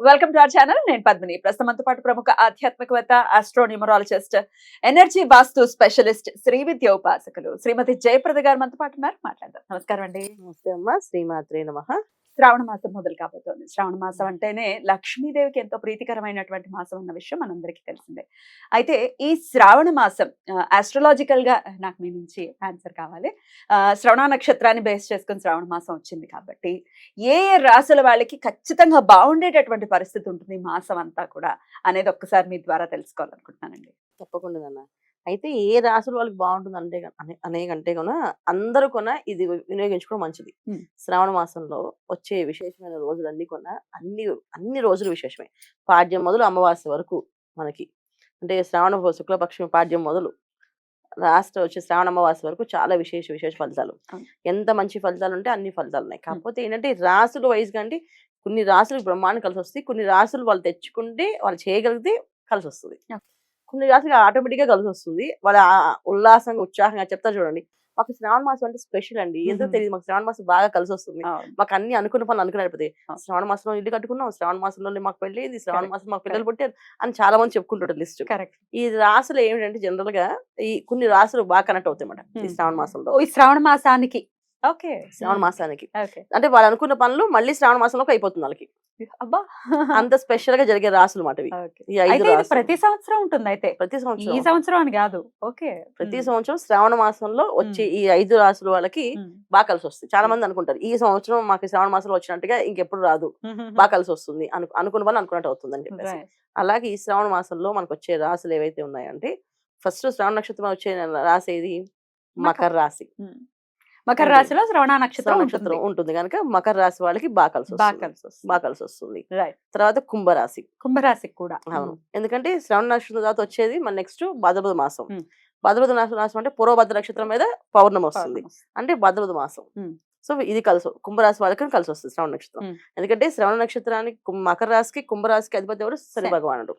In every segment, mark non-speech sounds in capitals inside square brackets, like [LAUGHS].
Welcome to our channel నేను పద్మిని. ప్రస్తుతం పాటు ప్రముఖ ఆధ్యాత్మికవేత్త astronumerologist energy vastu specialist Shri విద్య ఉపాసకులు శ్రీమతి జయప్రద గారు మనతో పాటు ఉన్నారు. మాట్లాడదాం. నమస్కారం అండి. నమస్తే అమ్మ. శ్రీమాత్రే నమ. శ్రావణ మాసం మొదలు కాబోతోంది. శ్రావణ మాసం అంటేనే లక్ష్మీదేవికి ఎంతో ప్రీతికరమైనటువంటి మాసం అన్న విషయం మనందరికీ తెలిసిందే. అయితే ఈ శ్రావణ మాసం ఆస్ట్రలాజికల్గా నాకు మీ నుంచి ఆన్సర్ కావాలి. శ్రవణ నక్షత్రాన్ని బేస్ చేసుకుని శ్రావణ మాసం వచ్చింది కాబట్టి ఏ ఏ రాసుల వాళ్ళకి ఖచ్చితంగా బాగుండేటటువంటి పరిస్థితి ఉంటుంది మాసం అంతా కూడా అనేది ఒక్కసారి మీ ద్వారా తెలుసుకోవాలనుకుంటున్నానండి. తప్పకుండా అయితే ఏ రాసుల వాళ్ళకి బాగుంటుంది అంటే అనే కంటే కూడా అందరూ కొన ఇది వినియోగించుకోవడం మంచిది. శ్రావణ మాసంలో వచ్చే విశేషమైన రోజులన్నీ కొన అన్ని అన్ని రోజులు విశేషమే. పాడ్యం మొదలు అమావాస్య వరకు మనకి. అంటే శ్రావణ శుక్లపక్షమి పాడ్యం మొదలు లాస్ట్ వచ్చే శ్రావణ అమావాస్య వరకు చాలా విశేష విశేష ఫలితాలు. ఎంత మంచి ఫలితాలు ఉంటే అన్ని ఫలితాలు ఉన్నాయి కాకపోతే ఏంటంటే రాసులు వైజ్ అంటే కొన్ని రాసులకు బ్రహ్మాండం కలిసి వస్తాయి కొన్ని రాసులు వాళ్ళు తెచ్చుకుంటే వాళ్ళు చేయగలిగితే కలిసి వస్తుంది. కొన్ని రాసులు ఆటోమేటిక్గా కలిసి వస్తుంది వాళ్ళ ఉల్లాసంగా ఉత్సాహంగా చెప్తా చూడండి మాకు శ్రావణ మాసం అంటే స్పెషల్ అండి ఎందుకు. తెలియదు మాకు శ్రావణ మాసం బాగా కలిసి వస్తుంది. మాకు అన్ని అనుకున్న పనులు అనుకుని అయిపోతాయి. శ్రావణ మాసంలో ఇల్లు కట్టుకున్నాం శ్రావణ మాసంలో మాకు పెళ్ళి అయింది శ్రావణ. మాసం మాకు పిల్లలు పుట్టారు అని చాలా మంది చెప్పుకుంటారు లిస్ట్ కరెక్ట్ ఈ రాసులు ఏమిటంటే జనరల్గా ఈ కొన్ని రాసులు బాగా కనెక్ట్ అవుతాయి అన్నమాట ఈ. శ్రావణ మాసంలో ఈ శ్రావణ మాసానికి ఓకే. శ్రావణ మాసానికి. అంటే వాళ్ళు అనుకున్న పనులు మళ్ళీ శ్రావణ మాసంలోకి అయిపోతుంది వాళ్ళకి. అబ్బా! అంత స్పెషల్గా జరిగే రాసులు మాట రాసులు. ప్రతి సంవత్సరం ఉంటుంది అయితే. ప్రతి ఈ సంవత్సరం సంవత్సరం అని కాదు. ఓకే. ప్రతి సంవత్సరం శ్రావణ మాసంలో వచ్చే ఈ ఐదు రాసుల వాళ్ళకి బాగా కలిసి వస్తుంది చాలా మంది అనుకుంటారు ఈ సంవత్సరం మాకు శ్రావణ మాసంలో వచ్చినట్టుగా ఇంకెప్పుడు రాదు. [LAUGHS] బాగా కలిసి వస్తుంది అను అనుకున్న వాళ్ళు అనుకున్నట్టు అవుతుంది అని చెప్పేసి అలాగే ఈ శ్రావణ మాసంలో మనకు వచ్చే రాశులు ఏవైతే ఉన్నాయంటే ఫస్ట్ శ్రావణ నక్షత్రం వచ్చే రాశి ఏది మకర రాశి. మకర. రాశిలో శ్రవణ నక్షత్రం నక్షత్రం ఉంటుంది. కనుక మకర రాశి వాళ్ళకి బాగా కలిసి బాగా వస్తుంది. కలిసి తర్వాత కుంభరాశి. కుంభరాశికి కూడా. అవును. ఎందుకంటే శ్రవణ నక్షత్రం తర్వాత వచ్చేది మన నెక్స్ట్ భద్రపద మాసం. భద్రపద మాసం అంటే పూర్వభద్ర నక్షత్రం మీద పౌర్ణమి వస్తుంది. అంటే భద్రపద మాసం. సో ఇది కలిసి కుంభరాశి వాళ్ళకి కలిసి వస్తుంది శ్రవణ నక్షత్రం. ఎందుకంటే శ్రవణ నక్షత్రానికి మకర రాశికి కుంభరాశికి అధిపతి ఎవరు? శని. భగవానుడు.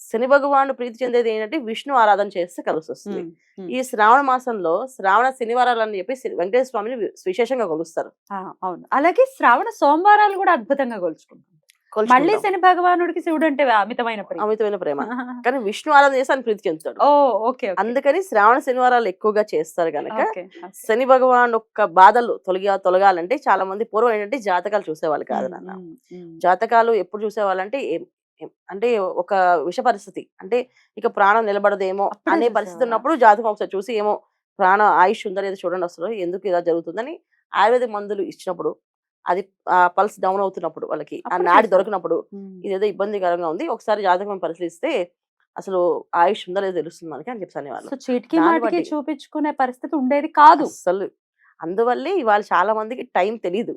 శని భగవానుడు ప్రీతి చెందేది ఏంటంటే విష్ణు ఆరాధన చేస్తే కలిసి వస్తుంది. ఈ శ్రావణ మాసంలో శ్రావణ శనివారాలు అని చెప్పి వెంకటేశ్వర స్వామిని విశేషంగా కొలుస్తారు. అవును. అలాగే శ్రావణ సోమవారాలు కూడా అద్భుతంగా కొలుచుకుంటాం మళ్ళీ. శని భగవానుడికి శివుడు అంటే అమితమైన ప్రేమ. అమితమైన ప్రేమ. [LAUGHS] కానీ విష్ణు ఆరాధన చేస్తే ఆయన ప్రీతి చెందుతాడు. ఓ! ఓకే అందుకని శ్రావణ శనివారాలు ఎక్కువగా చేస్తారు కనుక శని భగవాన్ యొక్క బాధలు తొలగా తొలగాలంటే చాలా మంది పూర్వం ఏంటంటే జాతకాలు చూసేవాళ్ళు కాదు నాన్న. జాతకాలు ఎప్పుడు చూసేవాళ్ళంటే అంటే ఒక విష పరిస్థితి అంటే ఇక ప్రాణం నిలబడదేమో అనే పరిస్థితి? ఉన్నప్పుడు జాతకం ఒకసారి చూసి ఏమో ప్రాణ ఆయుష్ ఉందా లేదా చూడండి అసలు ఎందుకు ఇలా జరుగుతుందని ఆయుర్వేదిక్ మందులు ఇచ్చినప్పుడు అది ఆ పల్స్ డౌన్ అవుతున్నప్పుడు వాళ్ళకి ఆ నాడి. దొరికినప్పుడు ఇదేదో ఇబ్బందికరంగా ఉంది ఒకసారి జాతకం పరిశీలిస్తే అసలు ఆయుష్ ఉందా లేదా తెలుస్తుంది మనకి అని చెప్పి అనేవాళ్ళు చీటికి మాటికి. చూపించుకునే పరిస్థితి ఉండేది కాదు అసలు అందువల్లే ఇవాళ చాలా మందికి టైం తెలియదు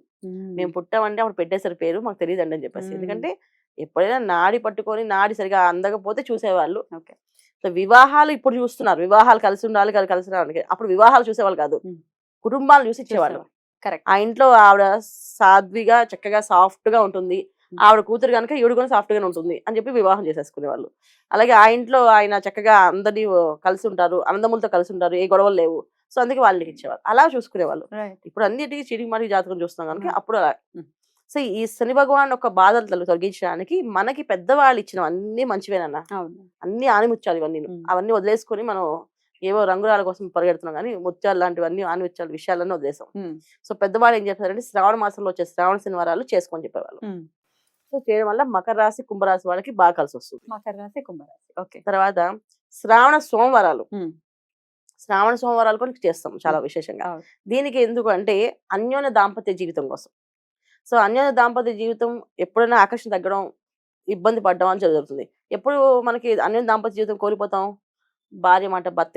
మేము పుట్టామంటే అప్పుడు పెట్టేసారు పేరు మాకు తెలియదు అండి అని చెప్పేసి. ఎందుకంటే ఎప్పుడైనా నాడి పట్టుకొని నాడి సరిగా అందకపోతే చూసేవాళ్ళు. ఓకే. సో వివాహాలు ఇప్పుడు చూస్తున్నారు. వివాహాలు కలిసి ఉండాలి కలిసి కలిసి రావాలి అప్పుడు వివాహాలు చూసేవాళ్ళు కాదు. కుటుంబాలు చూసి ఇచ్చేవాళ్ళు. కరెక్ట్. ఆ ఇంట్లో ఆవిడ సాధ్విగా చక్కగా సాఫ్ట్గా ఉంటుంది. ఆవిడ కూతురు కనుక ఈవిడ కూడా సాఫ్ట్ గానే ఉంటుంది అని చెప్పి వివాహం చేసేసుకునేవాళ్ళు. అలాగే ఆ ఇంట్లో ఆయన చక్కగా అందరినీ కలిసి ఉంటారు అనందములతో కలిసి ఉంటారు. ఏ గొడవలు లేవు. సో అందుకే వాళ్ళకి ఇచ్చేవాళ్ళు. అలా చూసుకునేవాళ్ళు. ఇప్పుడు అన్నిటికీ చీటికి మాటికి జాతకం చూస్తాం కనుక. అప్పుడు అలా. సో ఈ శని భగవాన్ యొక్క బాధలు తొల- తొలగించడానికి మనకి పెద్దవాళ్ళు ఇచ్చిన అన్ని మంచివేనన్న. అన్ని ఆనిముత్యాలు ఇవన్నీ. అవన్నీ వదిలేసుకొని మనం ఏవో రంగురాల కోసం పరిగెడుతున్నాం కానీ ముత్యాలు లాంటివన్నీ ఆనిముత్యాలు విషయాలన్నీ వదిలేసాం. సో పెద్దవాళ్ళు ఏం చెప్పారంటే శ్రావణ మాసంలో వచ్చే శ్రావణ శనివారాలు చేసుకొని చెప్పేవాళ్ళు. సో చేయడం వల్ల మకర రాశి కుంభరాశి వాళ్ళకి బాగా కలిసి వస్తుంది. మకర రాశి కుంభరాశి ఓకే. తర్వాత శ్రావణ సోమవారాలు. శ్రావణ సోమవారాలు కూడా చేస్తాం చాలా విశేషంగా. దీనికి ఎందుకు అంటే అన్యోన్య దాంపత్య జీవితం కోసం. సో అన్యోన్య దాంపత్య జీవితం ఎప్పుడైనా ఆకర్షణ తగ్గడం ఇబ్బంది పడడం అని జరుగుతుంది. ఎప్పుడు మనకి అన్యోన్య దాంపత్య జీవితం కోల్పోతాం? భార్య మాట భర్త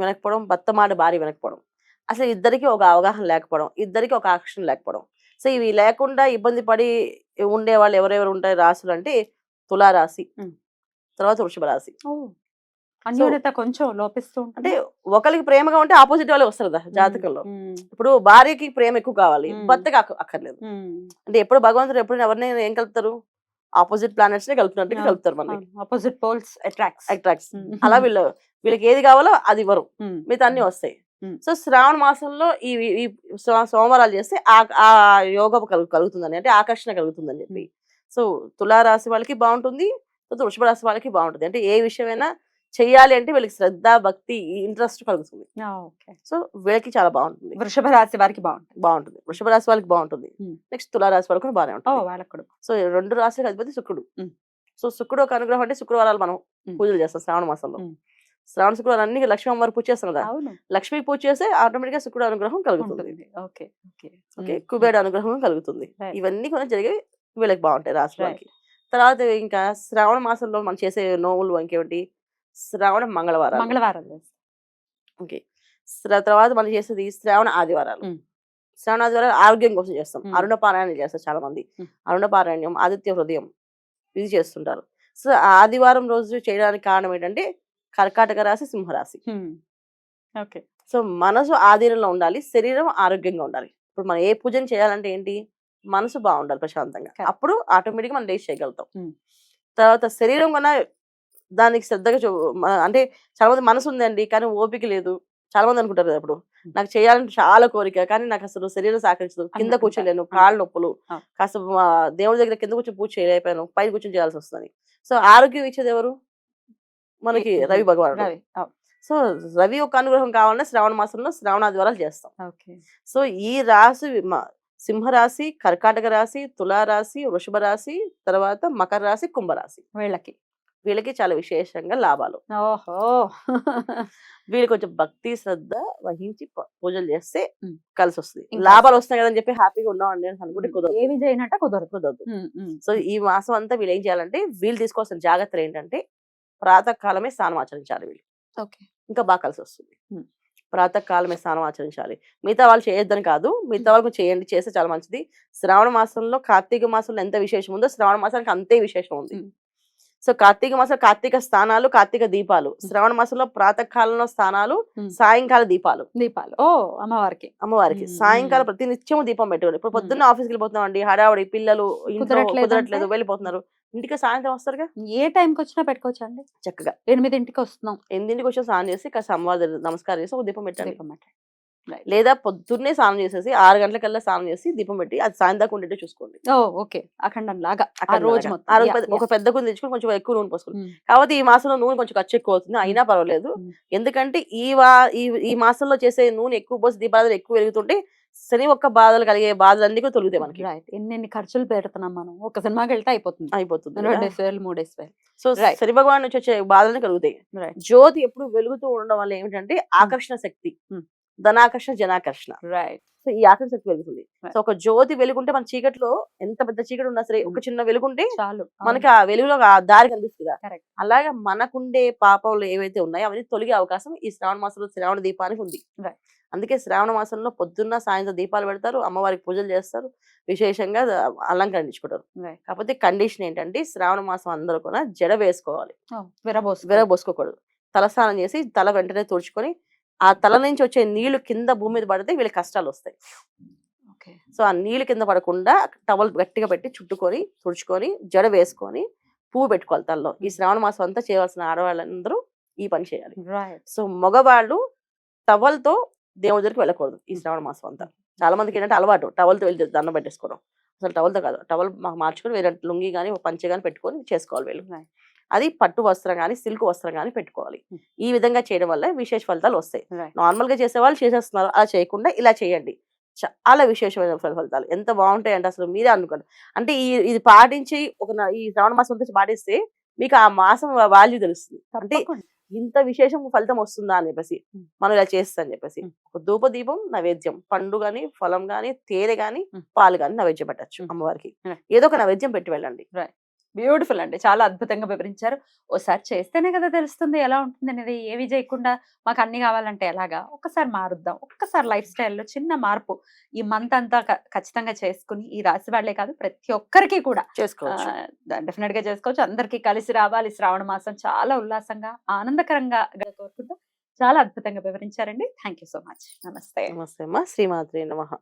వినకపోవడం భర్త మాట భార్య వినకపోవడం. అసలు ఇద్దరికి ఒక అవగాహన లేకపోవడం ఇద్దరికి ఒక ఆకర్షణ లేకపోవడం. సో ఇవి లేకుండా ఇబ్బంది పడి ఉండే వాళ్ళు ఎవరెవరు ఉంటాయి రాసులు అంటే తులారాశి. తర్వాత వృషభ రాశి అన్యోన్యత కొంచెం లోపిస్తూ అంటే. ఒకరికి ప్రేమగా ఉంటే ఆపోజిట్ వాళ్ళే వస్తారు కదా జాతకంలో. ఇప్పుడు భార్యకి ప్రేమ ఎక్కువ కావాలి. భర్తకి అక్క- అక్కర్లేదు. అంటే ఎప్పుడు భగవంతుడు ఎప్పుడు ఎవరిని ఏం కలుపుతారు? ఆపోజిట్ ప్లానెట్స్ నే కలుపుతున్నట్టుగా అవును, కలుపుతారు మనకి ఆపోజిట్ పోల్స్ అట్రాక్ట్స్. అట్రాక్ట్స్ అలా వీళ్ళు వీళ్ళకి ఏది కావాలో అది ఇవ్వరు. మిగతా అన్ని వస్తాయి. సో శ్రావణ మాసంలో ఈ సోమవారాలు చేస్తే ఆ ఆ యోగం కలుగు కలుగుతుందని అంటే ఆకర్షణ కలుగుతుందని చెప్పి. సో తులారాశి వాళ్ళకి బాగుంటుంది వృషభ రాశి వాళ్ళకి బాగుంటుంది. అంటే ఏ విషయమైనా చెయ్యాలి అంటే వీళ్ళకి శ్రద్ధ భక్తి ఇంట్రెస్ట్ కలుగుతుంది. సో వీళ్ళకి చాలా బాగుంటుంది. వృషభ రాశి వారికి బాగుంటుంది. బాగుంటుంది. వృషభ రాశి వాళ్ళకి బాగుంటుంది. నెక్స్ట్ తులారాశి వాళ్ళకి కూడా బాగానే ఉంటుంది. వాళ్ళకు కూడా. సో రెండు రాశులకు అధిపతి శుక్రుడు. సో శుక్రుడు ఒక అనుగ్రహం అంటే శుక్రవారాలు మనం. పూజలు చేస్తాం శ్రావణ మాసంలో. శ్రావణ శుక్రవారం అన్ని లక్ష్మీ అమ్మవారు పూజ చేస్తాం కదా. లక్ష్మీ పూజ చేస్తే ఆటోమేటిక్గా శుక్రుడు అనుగ్రహం కలుగుతుంది. ఓకే. ఓకే. కుబేర అనుగ్రహం కలుగుతుంది. ఇవన్నీ కూడా జరిగే వీళ్ళకి బాగుంటాయి. వాళ్ళకి. తర్వాత ఇంకా శ్రావణ మాసంలో మనం చేసే నోవులు ఇంకేమిటి శ్రావణ మంగళవారం మంగళవారం. ఓకే. తర్వాత మనం చేసేది శ్రావణ ఆదివారాలు. శ్రావణ ఆదివారాలు ఆరోగ్యం కోసం చేస్తాం. అరుణ పారాయణం చేస్తారు చాలా మంది. అరుణ పారాయణం ఆదిత్య హృదయం ఇది చేస్తుంటారు. సో ఆదివారం రోజు చేయడానికి కారణం ఏంటంటే కర్కాటక రాశి సింహరాశి. ఓకే. సో మనసు ఆధీనంలో ఉండాలి శరీరం ఆరోగ్యంగా ఉండాలి. ఇప్పుడు మనం ఏ పూజను చేయాలంటే ఏంటి? మనసు బాగుండాలి ప్రశాంతంగా. అప్పుడు ఆటోమేటిక్గా మనం లేచి చేయగలుగుతాం. తర్వాత శరీరం కన్నా దానికి శ్రద్ధగా అంటే చాలా మంది మనసు ఉందండి కానీ ఓపిక లేదు. చాలా మంది అనుకుంటారు కదా Hmm. నాకు చేయాలని చాలా కోరిక కానీ నాకు అసలు శరీరం సహకరించదు. కింద. కూర్చోలేను. కాళ్ళు నొప్పులు. కాస్త దేవుడి దగ్గర కింద కూర్చొని పూజ చేయలేకపోయాను పైన కూర్చొని చేయాల్సి వస్తుంది సో ఆరోగ్యం ఇచ్చేది ఎవరు? మనకి. రవి భగవానుడు. అవును, సో రవి యొక్క అనుగ్రహం కావాలంటే శ్రావణ మాసంలో శ్రావణ ఆదివారాలు చేస్తాం. సో ఈ రాశి సింహరాశి కర్కాటక రాశి తులారాశి వృషభ రాశి తర్వాత మకర రాశి కుంభరాశి. వీళ్ళకి. వీళ్ళకి చాలా విశేషంగా లాభాలు. ఓహో! వీళ్ళు కొంచెం భక్తి శ్రద్ధ వహించి పూజలు చేస్తే. కలిసి వస్తుంది లాభాలు వస్తాయి కదని చెప్పి హ్యాపీగా ఉన్నామండి. అని అనుకుంటే కుదరదు. ఏవి చేయనట్ట కుదరదు. కుదరదు. సో ఈ మాసం అంతా వీళ్ళు ఏం చేయాలంటే వీళ్ళు తీసుకోవాల్సిన జాగ్రత్తలు ఏంటంటే ప్రాతకాలమే స్నానం ఆచరించాలి వీళ్ళు. ఓకే. ఇంకా బాగా కలిసి వస్తుంది. ప్రాతకాలమే స్నానం ఆచరించాలి. మిగతా వాళ్ళు చేయొద్దని కాదు మిగతా వాళ్ళకు చేయండి చేస్తే చాలా మంచిది. శ్రావణ మాసంలో కార్తీక మాసంలో ఎంత విశేషం ఉందో శ్రావణ మాసానికి అంతే విశేషం ఉంది. సో కార్తీక మాసం కార్తీక స్థానాలు కార్తీక దీపాలు. శ్రావణ మాసంలో ప్రాతకాలంలో స్థానాలు. సాయంకాల దీపాలు. దీపాలు. ఓ అమ్మవారికి. అమ్మవారికి. సాయంకాలం. ప్రతి నిత్యము దీపం పెట్టుకోండి ఇప్పుడు. పొద్దున్న ఆఫీస్కి వెళ్ళిపోతున్నాం అండి హడావుడి పిల్లలు ఇంట్లో కుదరట్లేదు? వెళ్ళిపోతున్నారు. ఇంటికి సాయంత్రం వస్తారుగా ఏ టైంకి వచ్చినా పెట్టుకోవచ్చు అండి? చక్కగా. ఎనిమిదింటికి వస్తున్నాం. ఎనిమిదింటికి వచ్చి స్నానం చేసి కాస్త అమ్మవారి దగ్గర నమస్కారం చేసి ఒక దీపం పెట్టండి. దీపం పెట్టండి. లేదా పొద్దున్నే స్నానం చేసేసి ఆరు గంటలకల్లా స్నానం చేసి దీపం పెట్టి అది సాయం దాకా ఉండేట్టు చూసుకోండి. Oh okay. అఖండం లాగా ఆ రోజు ఆ ఒక. పెద్ద కుంది తెచ్చుకొని కొంచెం ఎక్కువ నూనె పోసుకోండి ఉమ్, కాబట్టి ఈ మాసంలో నూనె కొంచెం ఖర్చు ఎక్కువ అవుతుంది. అయినా పర్వాలేదు. ఉమ్. ఎందుకంటే ఈ వా ఈ మాసంలో చేసే నూనె ఎక్కువ పోసి దీపారాధన ఎక్కువ వెలుగుతుంటే శని ఒక్క బాధలు కలిగే బాధలు అన్ని కూడా తొలుగుతాయి మనకి. రైట్ ఎన్ని ఖర్చులు పెడుతున్నాం మనం. ఒక సినిమాకి వెళ్తే అయిపోతుంది. అయిపోతుంది. రెండేసి వేలు మూడేసి వేలు సో. శని భగవాన్ నుంచి వచ్చే బాధలు కలుగుతాయి జ్యోతి ఎప్పుడు వెలుగుతూ ఉండడం వల్ల ఏమిటంటే ఆకర్షణ శక్తి. Hmm. ధనాకర్షణ జనాకర్షణ. రైట్ సో ఈ ఆకర్షణ శక్తి వెలుగుతుంది. సో ఒక జ్యోతి వెలుగుంటే మన చీకట్లో ఎంత పెద్ద చీకటి ఉన్నా సరే ఒక చిన్న వెలుగుంటే చాలు. మనకి ఆ వెలుగులో ఆ దారి కనిపిస్తుందా. అలాగే మనకుండే పాపాలు ఏవైతే ఉన్నాయో అవన్నీ తొలగే అవకాశం ఈ శ్రావణ మాసంలో శ్రావణ దీపానికి ఉంది. అందుకే శ్రావణ మాసంలో పొద్దున్న సాయంత్రం దీపాలు పెడతారు అమ్మవారికి పూజలు చేస్తారు విశేషంగా అలంకరించుకుంటారు. కాకపోతే కండిషన్ ఏంటంటే శ్రావణ మాసం అందరూ కూడా జడ వేసుకోవాలి. విరబోసు విరబోసుకోకూడదు. తలస్నానం చేసి తల వెంటనే తుడుచుకొని ఆ తల నుంచి వచ్చే నీళ్ళు కింద భూమి మీద పడితే వీళ్ళకి కష్టాలు వస్తాయి. సో ఆ నీళ్ళు కింద పడకుండా టవల్ గట్టిగా పెట్టి చుట్టుకొని తుడుచుకొని జడ వేసుకొని పువ్వు పెట్టుకోవాలి తలలో. ఈ శ్రావణ మాసం అంతా చేయవలసిన ఆడవాళ్ళందరూ ఈ పని చేయాలి. సో మగవాళ్ళు టవల్తో దేవుడి దగ్గరికి వెళ్ళకూడదు ఈ శ్రావణ మాసం అంతా. చాలా మందికి ఏంటంటే అలవాటు టవల్తో వెళ్ళి దండం పెట్టేసుకోవడం. అసలు టవల్తో కాదు. టవల్ మాకు మార్చుకొని వేరే లుంగి కానీ పంచె కానీ పెట్టుకొని చేసుకోవాలి వీళ్ళు. అది పట్టు వస్త్రం కానీ సిల్క్ వస్త్రం కానీ పెట్టుకోవాలి. ఈ విధంగా చేయడం వల్ల విశేష ఫలితాలు వస్తాయి నార్మల్గా చేసే వాళ్ళు చేసేస్తున్నారు అలా చేయకుండా ఇలా చేయండి చాలా విశేషమైన ఫల- ఫలితాలు ఎంత బాగుంటాయి అంటే అసలు మీరే అనుకోండి అంటే ఈ ఇది పాటించి ఒక ఈ శ్రావణ మాసం అంతా పాటిస్తే మీకు ఆ మాసం వాల్యూ తెలుస్తుంది అంటే ఇంత విశేషం ఫలితం వస్తుందా అని చెప్పేసి. మనం ఇలా చేస్తా అని చెప్పేసి ధూప దీపం నైవేద్యం పండు గాని ఫలం గాని తేనె గాని. పాలు గాని నైవేద్యం పెట్టచ్చు. అమ్మవారికి. ఏదో ఒక నైవేద్యం పెట్టి వెళ్ళండి. బ్యూటిఫుల్ అండి. చాలా అద్భుతంగా వివరించారు. ఓసారి చేస్తేనే కదా తెలుస్తుంది ఎలా ఉంటుంది అనేది. ఏవి చేయకుండా మాకు అన్ని కావాలంటే ఎలాగా? ఒక్కసారి మారుద్దాం. ఒక్కసారి లైఫ్ స్టైల్లో చిన్న మార్పు ఈ మంత్ అంతా ఖచ్చితంగా చేసుకుని ఈ రాశి వాళ్ళే కాదు ప్రతి ఒక్కరికి కూడా చేసుకోవచ్చు. డెఫినెట్గా చేసుకోవచ్చు. అందరికీ కలిసి రావాలి. శ్రావణ మాసం చాలా ఉల్లాసంగా ఆనందకరంగా కోరుకుంటూ చాలా అద్భుతంగా వివరించారండి. Thank you so much. నమస్తే. నమస్తే అమ్మా. శ్రీమాత్రి నమః.